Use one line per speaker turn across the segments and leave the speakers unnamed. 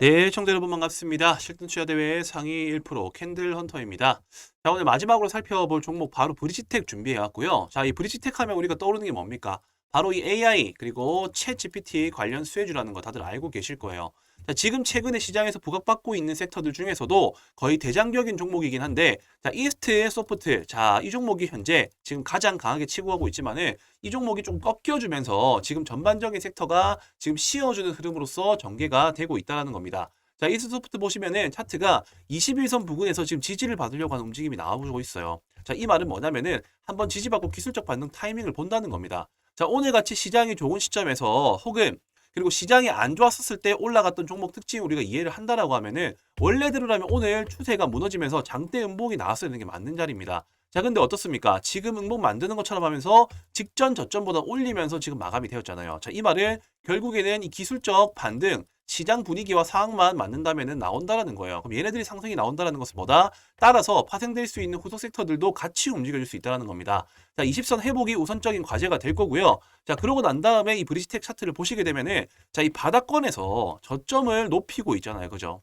네, 청자 여러분 반갑습니다. 실전 투자 대회 상위 1% 캔들 헌터입니다. 자, 오늘 마지막으로 살펴볼 종목 바로 브리지텍 준비해 왔고요. 자, 이 브리지텍 하면 우리가 떠오르는 게 뭡니까? 바로 이 AI 그리고 챗 GPT 관련 수혜주라는 거 다들 알고 계실 거예요. 자, 지금 최근에 시장에서 부각받고 있는 섹터들 중에서도 거의 대장적인 종목이긴 한데, 자, 이스트 소프트, 자, 이 종목이 현재 지금 가장 강하게 치고 가고 있지만은 이 종목이 좀 꺾여주면서 지금 전반적인 섹터가 지금 씌워주는 흐름으로서 전개가 되고 있다는 겁니다. 자, 이스트 소프트 보시면은 차트가 21선 부근에서 지금 지지를 받으려고 하는 움직임이 나오고 있어요. 자, 이 말은 뭐냐면은 한번 지지받고 기술적 반등 타이밍을 본다는 겁니다. 자, 오늘 같이 시장이 좋은 시점에서 혹은 그리고 시장이 안 좋았었을 때 올라갔던 종목 특징 우리가 이해를 한다라고 하면은 원래대로라면 오늘 추세가 무너지면서 장대 음봉이 나왔어야 되는 게 맞는 자리입니다. 자, 근데 어떻습니까? 지금 음봉 만드는 것처럼 하면서 직전 저점보다 올리면서 지금 마감이 되었잖아요. 자, 이 말은 결국에는 이 기술적 반등, 시장 분위기와 상황만 맞는다면은 나온다라는 거예요. 그럼 얘네들이 상승이 나온다라는 것은 뭐다? 따라서 파생될 수 있는 후속 섹터들도 같이 움직여줄 수 있다는 겁니다. 자, 20선 회복이 우선적인 과제가 될 거고요. 자, 그러고 난 다음에 이 브리지텍 차트를 보시게 되면은 자, 이 바닥권에서 저점을 높이고 있잖아요. 그죠?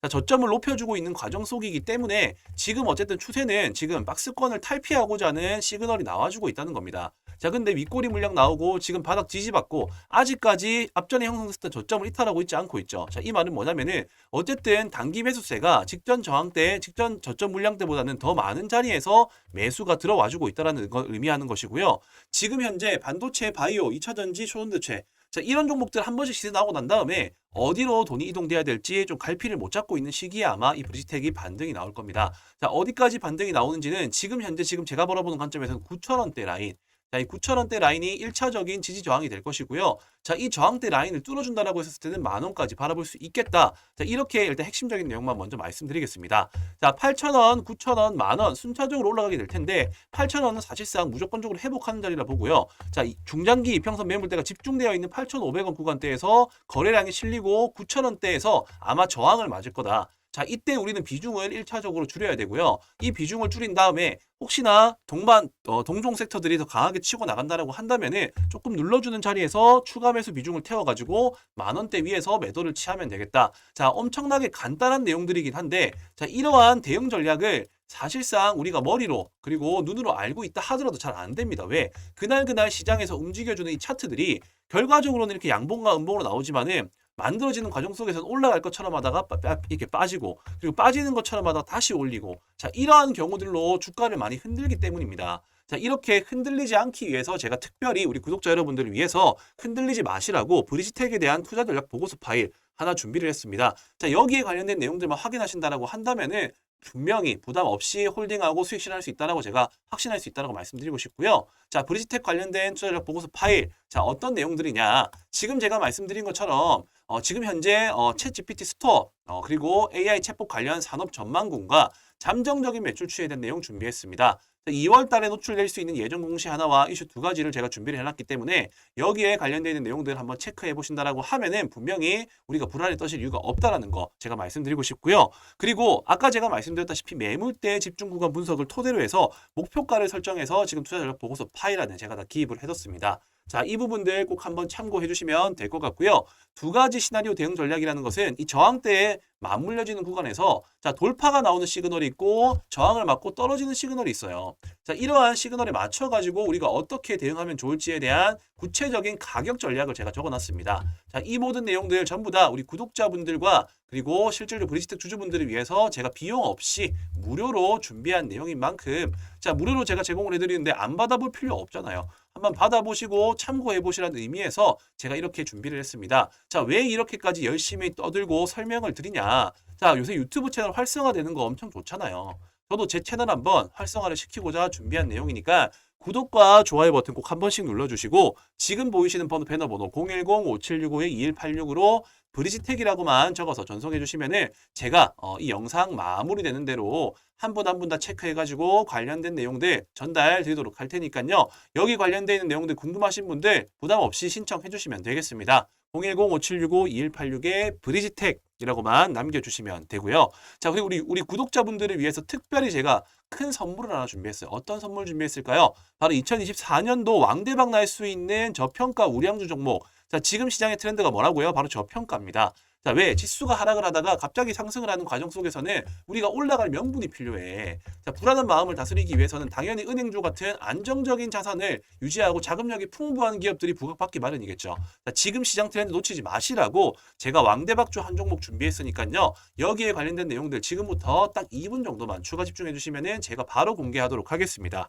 자, 저점을 높여주고 있는 과정 속이기 때문에 지금 어쨌든 추세는 지금 박스권을 탈피하고자 하는 시그널이 나와주고 있다는 겁니다. 자, 근데 윗꼬리 물량 나오고 지금 바닥 지지받고 아직까지 앞전에 형성됐던 저점을 이탈하고 있지 않고 있죠. 자, 이 말은 뭐냐면은 어쨌든 단기 매수세가 직전 저항 때, 직전 저점 물량 때보다는 더 많은 자리에서 매수가 들어와주고 있다는 걸 의미하는 것이고요. 지금 현재 반도체, 바이오, 2차 전지, 초전도체 자, 이런 종목들 한 번씩 시세 나오고 난 다음에 어디로 돈이 이동돼야 될지 좀 갈피를 못 잡고 있는 시기에 아마 이 브리지텍이 반등이 나올 겁니다. 자, 어디까지 반등이 나오는지는 지금 현재 지금 제가 바라보는 관점에서는 9,000원대 라인 자, 이 9,000원대 라인이 1차적인 지지 저항이 될 것이고요. 자, 이 저항대 라인을 뚫어준다라고 했을 때는 만 원까지 바라볼 수 있겠다. 자, 이렇게 일단 핵심적인 내용만 먼저 말씀드리겠습니다. 자, 8,000원, 9,000원, 만원 순차적으로 올라가게 될 텐데 8,000원은 사실상 무조건적으로 회복하는 자리라 보고요. 자, 이 중장기 이평선 매물대가 집중되어 있는 8,500원 구간대에서 거래량이 실리고 9,000원대에서 아마 저항을 맞을 거다. 자, 이때 우리는 비중을 1차적으로 줄여야 되고요. 이 비중을 줄인 다음에 혹시나 동반 어, 동종 섹터들이 더 강하게 치고 나간다라고 한다면은 조금 눌러주는 자리에서 추가 매수 비중을 태워가지고 만 원대 위에서 매도를 취하면 되겠다. 자, 엄청나게 간단한 내용들이긴 한데 자, 이러한 대응 전략을 사실상 우리가 머리로 그리고 눈으로 알고 있다 하더라도 잘 안 됩니다. 왜? 그날 그날 시장에서 움직여주는 이 차트들이 결과적으로는 이렇게 양봉과 음봉으로 나오지만은 만들어지는 과정 속에서는 올라갈 것처럼 하다가 이렇게 빠지고 그리고 빠지는 것처럼 하다가 다시 올리고 자 이러한 경우들로 주가를 많이 흔들기 때문입니다. 자 이렇게 흔들리지 않기 위해서 제가 특별히 우리 구독자 여러분들을 위해서 흔들리지 마시라고 브리지텍에 대한 투자 전략 보고서 파일 하나 준비를 했습니다. 자 여기에 관련된 내용들만 확인하신다라고 한다면은 분명히 부담 없이 홀딩하고 수익 실현할 수 있다라고 제가 확신할 수 있다라고 말씀드리고 싶고요. 자, 브리지텍 관련된 투자 전략 보고서 파일. 자, 어떤 내용들이냐? 지금 제가 말씀드린 것처럼 어, 지금 현재 어, 챗 GPT 스토어 어, 그리고 AI 챗봇 관련 산업 전망군과 잠정적인 매출 추이에 대한 내용 준비했습니다. 2월 달에 노출될 수 있는 예정 공시 하나와 이슈 두 가지를 제가 준비를 해놨기 때문에 여기에 관련되어 있는 내용들을 한번 체크해 보신다라고 하면은 분명히 우리가 불안에 떠실 이유가 없다라는 거 제가 말씀드리고 싶고요. 그리고 아까 제가 말씀드렸다시피 매물대 집중 구간 분석을 토대로 해서 목표가를 설정해서 지금 투자 전략 보고서 파일 안에 제가 다 기입을 해뒀습니다. 자, 이 부분들 꼭 한번 참고해 주시면 될 것 같고요. 두 가지 시나리오 대응 전략이라는 것은 이 저항대에 맞물려지는 구간에서 자, 돌파가 나오는 시그널이 있고 저항을 맞고 떨어지는 시그널이 있어요. 자, 이러한 시그널에 맞춰 가지고 우리가 어떻게 대응하면 좋을지에 대한 구체적인 가격 전략을 제가 적어 놨습니다. 자, 이 모든 내용들 전부 다 우리 구독자분들과 그리고 실제로 브리지텍 주주분들을 위해서 제가 비용 없이 무료로 준비한 내용인 만큼 자, 무료로 제가 제공을 해 드리는데 안 받아볼 필요 없잖아요. 한번 받아보시고 참고해 보시라는 의미에서 제가 이렇게 준비를 했습니다. 자, 왜 이렇게까지 열심히 떠들고 설명을 드리냐? 자, 요새 유튜브 채널 활성화되는 거 엄청 좋잖아요. 저도 제 채널 한번 활성화를 시키고자 준비한 내용이니까 구독과 좋아요 버튼 꼭 한 번씩 눌러주시고 지금 보이시는 번호 배너 번호 010-5765-2186으로 브리지텍이라고만 적어서 전송해 주시면 은 제가 어, 이 영상 마무리되는 대로 한 분 한 분 다 체크해가지고 관련된 내용들 전달 드리도록 할 테니까요. 여기 관련되어 있는 내용들 궁금하신 분들 부담 없이 신청해 주시면 되겠습니다. 010-5765-2186에 브리지텍 이라고만 남겨주시면 되고요. 자, 그리고 우리, 우리 구독자분들을 위해서 특별히 제가 큰 선물을 하나 준비했어요. 어떤 선물 준비했을까요? 바로 2024년도 왕대박 날 수 있는 저평가 우량주 종목. 자, 지금 시장의 트렌드가 뭐라고요? 바로 저평가입니다. 자, 왜? 지수가 하락을 하다가 갑자기 상승을 하는 과정 속에서는 우리가 올라갈 명분이 필요해. 자, 불안한 마음을 다스리기 위해서는 당연히 은행주 같은 안정적인 자산을 유지하고 자금력이 풍부한 기업들이 부각받기 마련이겠죠. 자, 지금 시장 트렌드 놓치지 마시라고 제가 왕대박주 한 종목 준비했으니까요. 여기에 관련된 내용들 지금부터 딱 2분 정도만 추가 집중해 주시면은 제가 바로 공개하도록 하겠습니다.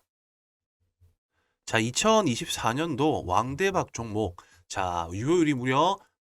자, 2024년도 왕대박 종목. 자, 유효율이 무려